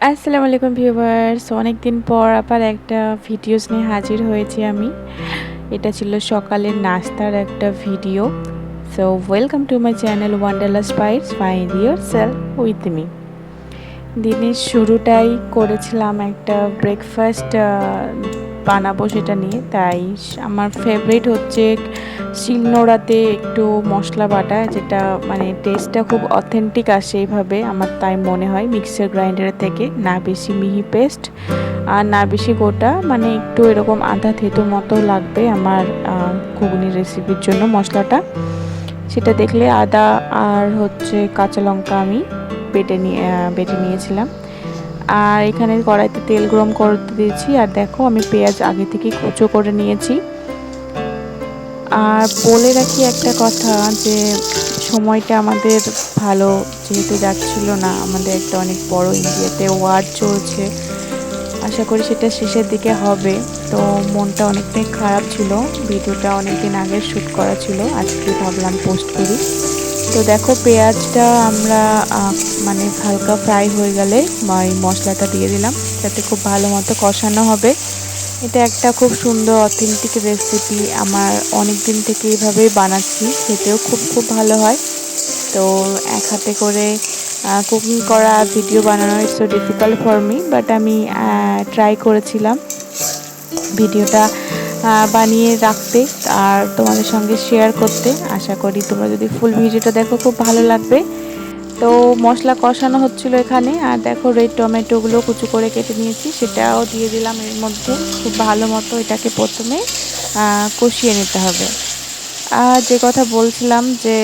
আসসালামু আলাইকুম ভিউভার্স অনেক দিন পর আবার একটা ভিডিওস নিয়ে হাজির হয়েছি আমি। এটা ছিল সকালের নাস্তার একটা video. So welcome to my channel Wonderla spice find yourself with me দিনের শুরুটাই করেছিলাম একটা ব্রেকফাস্ট বানাবো সেটা নিয়ে। তাই আমার ফেভারিট হচ্ছে শিলনোড়াতে একটু মশলা বাটা, যেটা মানে টেস্টটা খুব অথেন্টিক আসে এইভাবে, আমার তাই মনে হয় মিক্সার গ্রাইন্ডারের থেকে। না বেশি মিহি পেস্ট আর না বেশি গোটা মানে একটু এরকম আধা থেতু মতো লাগবে আমার ঘুগনি রেসিপির জন্য মশলাটা। সেটা দেখলে আদা আর হচ্ছে কাঁচা লঙ্কা আমি বেটে নিয়ে বেটে নিয়েছিলাম। আর এখানে কড়াইতে তেল গরম করতে দিয়েছি। আর দেখো, আমি পেঁয়াজ আগে থেকে কুচো করে নিয়েছি। আর বলে রাখি একটা কথা যে, সময়টা আমাদের ভালো যেহেতু যাচ্ছিল না, আমাদের একটা অনেক বড় ইন্ডিয়াতে ওয়ার চলছে। আশা করি সেটা শেষের দিকে হবে। তো মনটা অনেকটাই খারাপ ছিল, ভিডিওটা অনেকদিন আগে শ্যুট করা ছিল, আজকে ভাবলাম পোস্ট করি। তো দেখো পেঁয়াজটা আমরা মানে হালকা ফ্রাই হয়ে গেলে এই মশলাটা দিয়ে দিলাম, যাতে খুব ভালো মতো কষানো হবে। এটা একটা খুব সুন্দর অথেন্টিক রেসিপি আমার অনেক দিন থেকে এইভাবেই বানাচ্ছি, খেতেও খুব খুব ভালো হয়। তো এক হাতে করে কুকিং করা ভিডিও বানানো it's difficult for me but আমি ট্রাই করেছিলাম। ভিডিওটা বানিয়ে রাখতে আর তোমাদের সঙ্গে শেয়ার করতে। আশা করি তোমরা যদি ফুল ভিডিওটা দেখো, খুব ভালো লাগবে। তো মশলা কষানো হচ্ছিল এখানে। আর দেখো রেড টমেটোগুলো কুচু করে কেটে নিয়েছি। সেটাও দিয়ে দিলাম এর মধ্যে। খুব ভালো মতো এটাকে প্রথমে কষিয়ে নিতে হবে। আর যে কথা বলছিলাম যে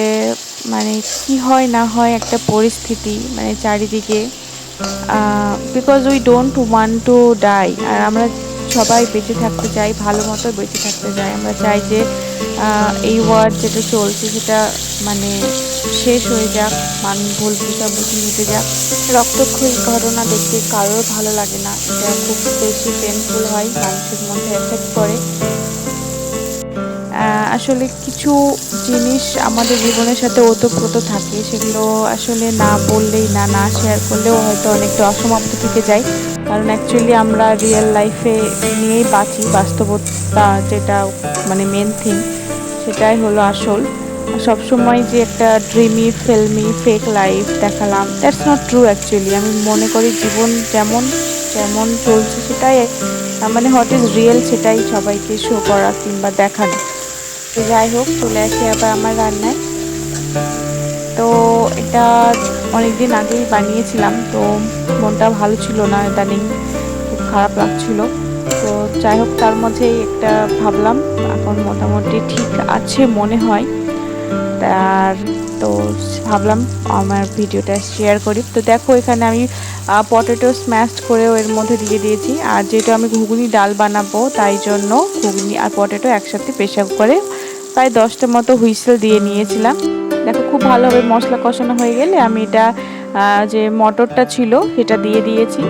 মানে কি হয় না হয় একটা পরিস্থিতি মানে চারিদিকে because we don't want to die আর আমরা সবাই বেঁচে থাকতে চাই ভালো মতো বেঁচে থাকতে চাই আমরা চাই যে এই ওয়ার্ড যেটা চলছে সেটা মানে শেষ হয়ে যাক মানুষ ভুল বুঝাবুঝি মিটে যাক। রক্তক্ষয়ী ঘটনা দেখতে কারোর ভালো লাগে না, এটা খুব বেশি পেনফুল হয়, মানুষের মধ্যে এফেক্ট করে। আসলে কিছু জিনিস আমাদের জীবনের সাথে ওতপ্রোত থাকে, সেগুলো আসলে না বললেই না না শেয়ার করলেও হয়তো অনেকটা অসমাপ্ত থেকে যায়। কারণ অ্যাকচুয়ালি আমরা রিয়েল লাইফে নিয়েই বাঁচি, বাস্তবতা যেটা মানে মেন থিং সেটাই হলো আসল। সবসময় যে একটা ড্রিমি ফিল্মি ফেক লাইফ দেখালাম দ্যাটস নট ট্রু অ্যাকচুয়ালি আমি মনে করি জীবন যেমন যেমন চলছে সেটাই মানে হোয়াট ইজ রিয়েল সেটাই সবাইকে শো করা কিংবা দেখানো। তো যাই হোক, চলে আসি আবার আমার রান্নায়। তো এটা অনেক দিন আগেই বানিয়েছিলাম, তো মনটা ভালো ছিল না, ইদানিং খুব খারাপ লাগছিল। তো যাই হোক, তার মধ্যেই একটা ভাবলাম, এখন মোটামুটি ঠিক আছে মনে হয়। আর তো ভাবলাম আমার ভিডিওটা শেয়ার করি। তো দেখো, এখানে আমি পটেটো স্ম্যাশ করেও এর মধ্যে দিয়ে দিয়েছি। আর যেটা আমি ঘুগনি ডাল বানাবো, তাই জন্য ঘুগনি আর পটেটো একসাথে প্রেশার করে প্রায় দশটা মতো হুইসেল দিয়ে নিয়েছিলাম। দেখো, খুব ভালোভাবে মশলা কষানো হয়ে গেলে আমি এটা যে মটরটা ছিল সেটা দিয়ে দিয়েছি।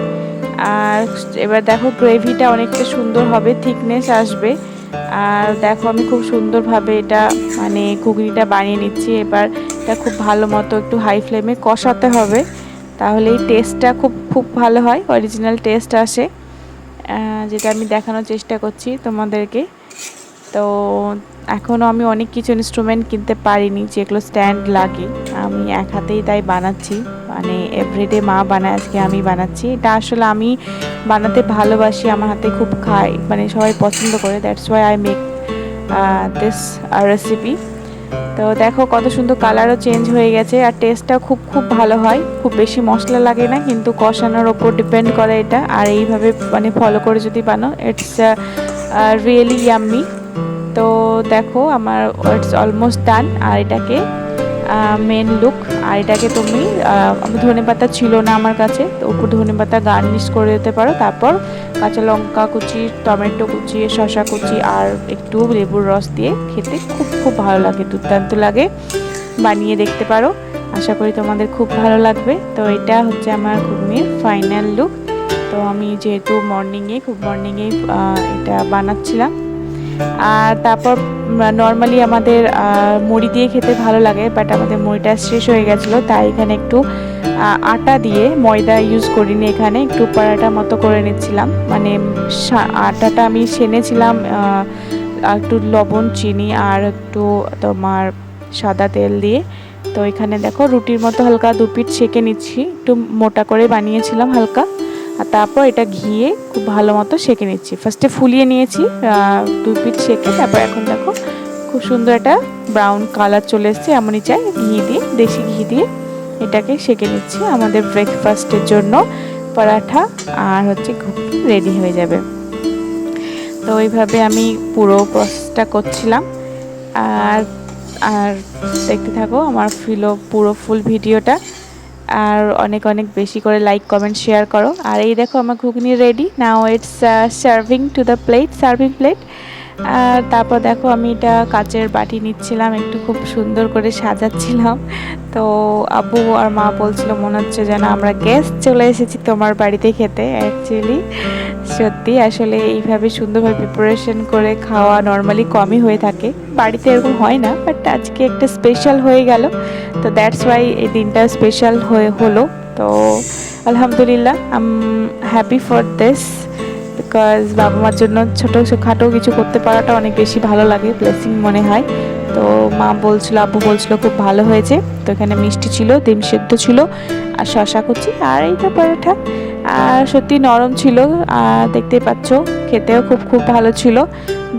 আর এবার দেখো, গ্রেভিটা অনেকটা সুন্দর হবে, থিকনেস আসবে। আর দেখো, আমি খুব সুন্দরভাবে এটা মানে ঘুগনিটা বানিয়ে নিচ্ছি। এবার এটা খুব ভালো মতো একটু হাই ফ্লেমে কষাতে হবে। তাহলে এই টেস্টটা খুব খুব ভালো হয় অরিজিনাল টেস্ট আসে। যেটা আমি দেখানোর চেষ্টা করছি তোমাদেরকে। তো এখনও আমি অনেক কিছু ইনস্ট্রুমেন্ট কিনতে পারিনি, যেগুলো স্ট্যান্ড লাগে। আমি এক হাতেই তাই বানাচ্ছি। মানে এভরিডে মা বানায়, আজকে আমি বানাচ্ছি। এটা আসলে আমি বানাতে ভালোবাসি, আমার হাতে খুব খাই মানে সবাই পছন্দ করে that's why I make this recipe তো দেখো কত সুন্দর কালারও চেঞ্জ হয়ে গেছে, আর টেস্টটা খুব খুব ভালো হয়। খুব বেশি মশলা লাগে না, কিন্তু কষানোর ওপর ডিপেন্ড করে এটা। আর এইভাবে মানে ফলো করে যদি বানো ইটস রিয়েলি ইয়াম্মি তো দেখো, আমার ইটস অলমোস্ট ডান আর এটাকে মেন লুক আর এটাকে তুমি ধনে পাতা ছিল না আমার কাছে, তো উপর ধনে পাতা গার্নিশ করে দিতে পারো। তারপর কাঁচা লঙ্কা কুচি, টমেটো কুচি শশা কুচি, আর একটু লেবুর রস দিয়ে খেতে খুব খুব ভালো লাগে, দুর্দান্ত লাগে। বানিয়ে দেখতে পারো, আশা করি তোমাদের খুব ভালো লাগবে। তো এটা হচ্ছে আমার ঘুগনির ফাইনাল লুক তো আমি যেহেতু মর্নিংয়ে খুব মর্নিংয়ে এটা বানাচ্ছিলাম। আর তারপর নর্মালি আমাদের মুড়ি দিয়ে খেতে ভালো লাগে বাট আমাদের মুড়িটা শেষ হয়ে গেছিল, তাই এখানে একটু আটা দিয়ে ময়দা ইউজ করিনি এখানে, একটু পরাটা মতো করে নিচ্ছিলাম। মানে আটাটা আমি সেনেছিলাম একটু লবণ, চিনি আর একটু তোমার সাদা তেল দিয়ে। তো এখানে দেখো, রুটির মতো হালকা দু পিঠ সেকে নিচ্ছি, একটু মোটা করে বানিয়েছিলাম হালকা। আর তারপর এটা ঘিয়ে খুব ভালো মতো সেকে নিচ্ছি। ফার্স্টে ফুলিয়ে নিয়েছি দু পিঠ সেকে, তারপর এখন দেখো খুব সুন্দর একটা ব্রাউন কালার চলে এসছে, এমনই চাই ঘি দিয়ে, দেশি ঘি দিয়ে এটাকে সেকে নিচ্ছি। আমাদের ব্রেকফাস্টের জন্য পরাঠা আর হচ্ছে ঘুগনি রেডি হয়ে যাবে। তো এইভাবে আমি পুরো প্রসেসটা করছিলাম। আর আর দেখতে থাকো আমার ফিলো পুরো ফুল ভিডিওটা আর অনেক অনেক বেশি করে লাইক কমেন্ট শেয়ার করো। আর এই দেখো আমার ঘুগনি ready now it's serving to the plate serving plate আর তারপর দেখো আমি এটা কাচের বাটি নিচ্ছিলাম, একটু খুব সুন্দর করে সাজাচ্ছিলাম। তো আব্বু আর মা বলছিল, মনে হচ্ছে যেন আমরা গেস্ট চলে এসেছি তোমার বাড়িতে খেতে অ্যাকচুয়ালি সত্যি, আসলে এইভাবে সুন্দরভাবে প্রিপারেশন করে খাওয়া নর্মালি কমই হয়ে থাকে। বাড়িতে এরকম হয় না বাট আজকে একটা স্পেশাল হয়ে গেল। তো দ্যাটস ওয়াই এই দিনটা স্পেশাল হয়ে হলো। তো আলহামদুলিল্লাহ I'm happy for this because বাবা মার জন্য ছোটো খাটো কিছু করতে পারাটা অনেক বেশি ভালো লাগে ব্লেসিং মনে হয়। তো মা বলছিল, আব্বু বলছিল, খুব ভালো হয়েছে। তো এখানে মিষ্টি ছিল, ডিম সেদ্ধ ছিল, আর শশা কুচি আর এই এইটা পরোটা। আর সত্যি নরম ছিল, আর দেখতেই পাচ্ছ, খেতেও খুব খুব ভালো ছিল।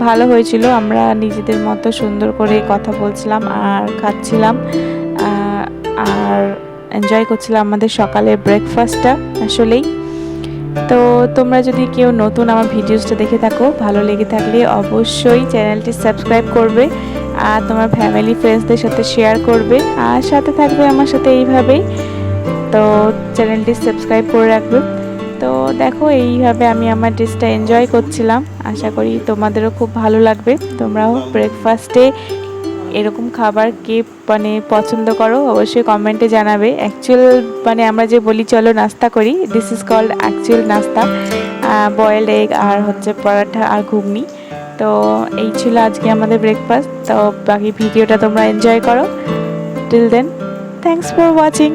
ভালো হয়েছিল, আমরা নিজেদের মতো সুন্দর করে কথা বলছিলাম, আর খাচ্ছিলাম আর এনজয় করছিলাম আমাদের সকালের ব্রেকফাস্টটা আসলেই। তো তোমরা যদি কেউ নতুন আমার ভিডিওসটা দেখে থাকো, ভালো লেগে থাকলে অবশ্যই চ্যানেলটি সাবস্ক্রাইব করবে আর তোমার ফ্যামিলি ফ্রেন্ডসদের সাথে শেয়ার করবে আর সাথে থাকবে আমার সাথে এইভাবেই। তো চ্যানেলটি সাবস্ক্রাইব করে রাখবে। তো দেখো, এইভাবে আমি আমার ড্রেসটা এনজয় করছিলাম। আশা করি তোমাদেরও খুব ভালো লাগবে। তোমরাও ব্রেকফাস্টে এরকম খাবার কে মানে পছন্দ করো, অবশ্যই কমেন্টে জানাবে। অ্যাকচুয়াল মানে আমরা যে বলি, চলো নাস্তা করি। This is called actual nashta boiled egg আর হচ্ছে পরাঠা আর ঘুগনি। তো এই ছিল আজকে আমাদের ব্রেকফাস্ট তো বাকি ভিডিওটা তোমরা এনজয় করো। Till then thanks for watching